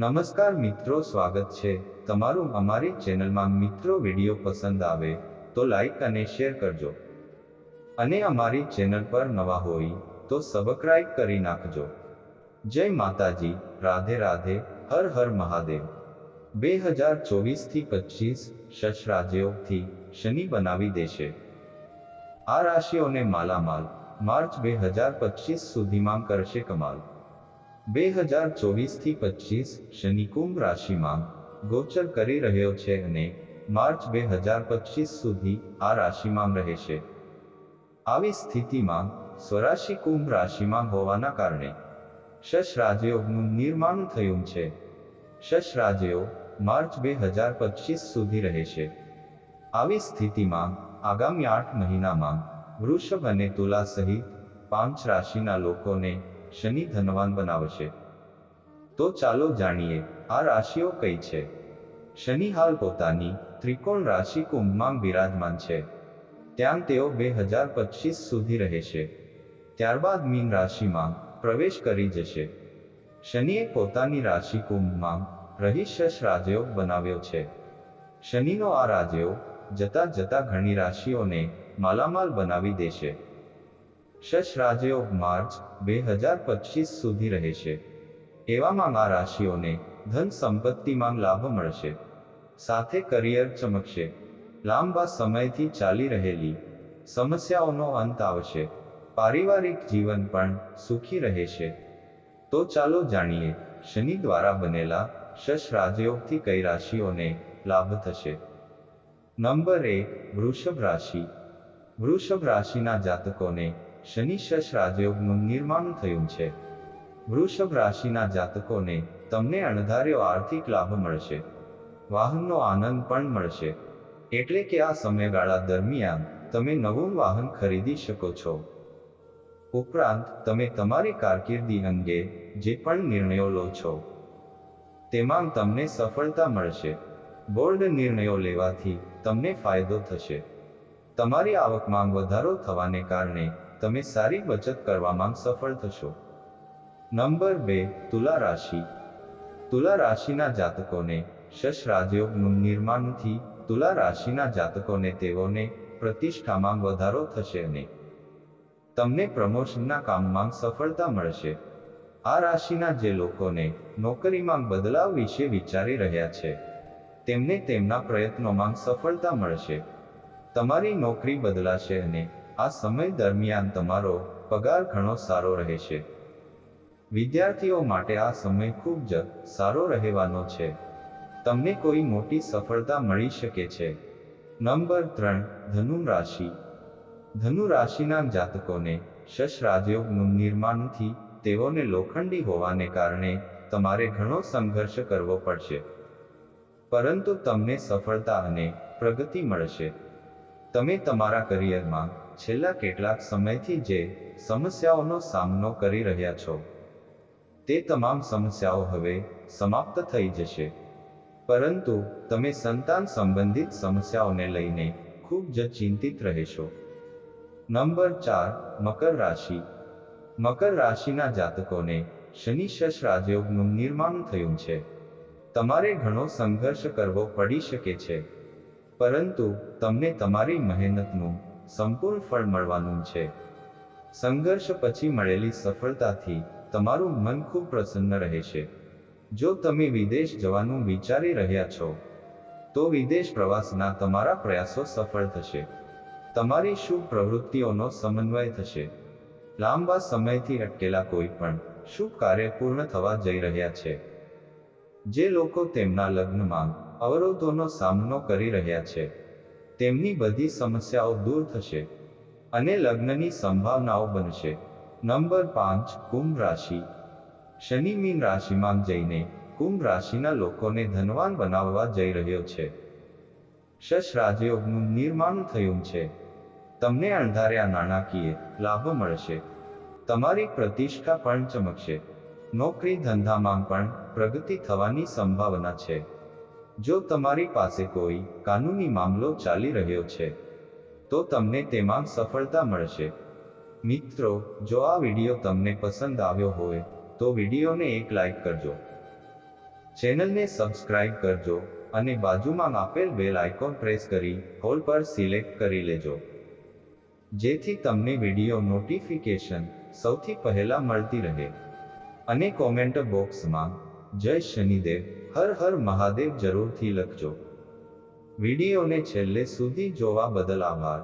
નમસ્કાર મિત્રો, સ્વાગત છે. તમારું અમારી ચેનલમાં મિત્રો વીડિયો પસંદ આવે તો લાઈક અને શેર કરજો. અને અમારી ચેનલ પર નવા હોય તો સબસ્ક્રાઇબ કરી નાખજો. જય માતાજી. રાધે રાધે. હર હર મહાદેવ. બે હજાર ચોવીસથી પચીસ શશ રાજ્યોથી શનિ બનાવી દેશે. આ રાશિઓને માલામાલ માર્ચ બે હજાર પચીસ સુધીમાં કરશે કમાલ. બે હજાર ચોવીસથી પચીસ શનિ કુંભ રાશિમાં ગોચર કરી રહ્યો છે અને માર્ચ બે હજાર પચીસ સુધી આ રાશિમાં રહેશે. આવી સ્થિતિમાં સ્વરાશિ કુંભ રાશિમાં હોવાના કારણે શશ રાજયોગનું નિર્માણ થયું છે. શશ રાજયોગ માર્ચ બે હજાર પચીસ સુધી રહેશે. આવી સ્થિતિમાં આગામી આઠ મહિનામાં વૃષભ અને તુલા સહિત પાંચ રાશિના લોકોને શનિ ધનવાન બનાવશે. તો ચાલો જાણીએ, આ રાશિઓ કઈ છે? શનિ હાલ પોતાની ત્રિકોણ રાશિ કુંભમાં બિરાજમાન છે. ત્યાં તેઓ બે હજાર પચીસ સુધી રહેશે. ત્યારબાદ મીન રાશિમાં પ્રવેશ કરી જશે. શનિએ પોતાની રાશિ કુંભમાં રહી શશ રાજયોગ બનાવ્યો છે. શનિનો આ રાજયોગ જતા જતા ઘણી રાશિઓને માલામાલ બનાવી દેશે. શશ રાજયોગ માર્ચ બે હજાર પચીસ સુધી રહેશે. એવામાં આ રાશિઓને ધન સંપત્તિમાં લાભ મળશે. સાથે કરિયર ચમકશે. લાંબા સમયથી ચાલી રહેલી સમસ્યાઓનો અંત આવશે. પારિવારિક જીવન પણ સુખી રહેશે. તો ચાલો જાણીએ, શનિ દ્વારા બનેલા શશ રાજયોગથી કઈ રાશિઓને લાભ થશે? નંબર એક, વૃષભ રાશિ. વૃષભ રાશિના જાતકોને શનિ શશ રાજયોગનું નિર્માણ થયું છે. વૃષભ રાશિના જાતકોને તમને અણધાર્યો આર્થિક લાભ મળશે. વાહનનો આનંદ પણ મળશે. એટલે કે આ સમયગાળા દરમિયાન તમે નવું વાહન ખરીદી શકો છો. ઉપરાંત, તમે તમારી કારકિર્દી અંગે જે પણ નિર્ણયો લો છો, તેમાં તમને સફળતા મળશે. બોર્ડ નિર્ણયો લેવાથી તમને ફાયદો થશે. તમારી આવકમાં વધારો થવાને કારણે તમે સારી બચત કરવામાં સફળ થશો. નંબર બે, તુલા રાશિ. તુલા રાશિના જાતકોને શશ રાજયોગનું નિર્માણથી તુલા રાશિના જાતકોને તેઓને પ્રતિષ્ઠામાં વધારો થશે અને તમને પ્રમોશનના કામમાં સફળતા મળશે. આ રાશિના જે લોકોને નોકરીમાં બદલાવ વિશે વિચારી રહ્યા છે, તેમને તેમના પ્રયત્નોમાં સફળતા મળશે. તમારી નોકરી બદલાશે અને આ સમય દરમિયાન તમારો પગાર ઘણો સારો રહેશે વિદ્યાર્થીઓ માટે આ સમય ખૂબ જ સારો રહેવાનો છે. તમને કોઈ મોટી સફળતા મળી શકે છે. નંબર ત્રણ ધનુ રાશિ ધનુ રાશિના જાતકોને શશ રાજયોગનું નિર્માણથી તેઓને લોખંડી હોવાને કારણે તમારે ઘણો સંઘર્ષ કરવો પડશે. પરંતુ તમને સફળતા અને પ્રગતિ મળશે. તમે તમારા કરિયરમાં છેલ્લા કેટલાક સમયથી જે સમસ્યાઓનો સામનો કરી રહ્યા છો. તે તમામ સમસ્યાઓ હવે સમાપ્ત થઈ જશે. પરંતુ તમે સંતાન સંબંધિત સમસ્યાઓને લઈને ખૂબ જ ચિંતિત રહેશો. નંબર ચાર, મકર રાશિ. મકર રાશિના જાતકોને શનિ શશ રાજયોગનું નિર્માણ થયું છે. તમારે ઘણો સંઘર્ષ કરવો પડી શકે છે. પરંતુ તમને તમારી મહેનતનું સંપૂર્ણ ફળ મળવાનું છે. સંઘર્ષ પછી મળેલી સફળતાથી તમારું મન ખૂબ પ્રસન્ન રહેશે. જો તમે વિદેશ જવાનું વિચારી રહ્યા છો, તો વિદેશ પ્રવાસના તમારા પ્રયાસો સફળ થશે. તમારી શુભ પ્રવૃત્તિઓનો સમન્વય થશે. લાંબા સમયથી અટકેલા કોઈ પણ શુભ કાર્ય પૂર્ણ થવા જઈ રહ્યા છે. જે લોકો તેમના લગ્નમાં અવરોધોનો સામનો કરી રહ્યા છે. તેમની બધી સમસ્યાઓ દૂર થશે અને લગ્નની સંભાવનાઓ બનશે. નંબર પાંચ, કુંભ રાશિ. શનિ મીન રાશિમાં જઈને કુંભ રાશિના લોકોને ધનવાન બનાવવા જઈ રહ્યો છે. શશ રાજયોગનું નિર્માણ થયું છે. તમને અણધાર્યા નાણાકીય લાભ મળશે. તમારી પ્રતિષ્ઠા પણ ચમકશે. નોકરી ધંધામાં પણ પ્રગતિ થવાની સંભાવના છે. જો તમારી પાસે કોઈ કાનૂની મામલો ચાલી રહ્યો છે, તો તમને તેમાં સફળતા મળશે. મિત્રો, જો આ વીડિયો તમને પસંદ આવ્યો હોય, તો વિડીયોને એક લાઈક કરજો. ચેનલને સબસ્ક્રાઇબ કરજો અને બાજુમાં આપેલ બેલ આઇકોન પ્રેસ કરી, હોલ પર સિલેક્ટ કરી લેજો. જેથી તમને વીડિયો નોટિફિકેશન સૌથી પહેલા મળતી રહે. અને કોમેન્ટ બોક્સમાં જય શનિદેવ હર હર મહાદેવ જરૂરથી લખજો. વિડીયોને છેલ્લે સુધી જોવા બદલ આભાર.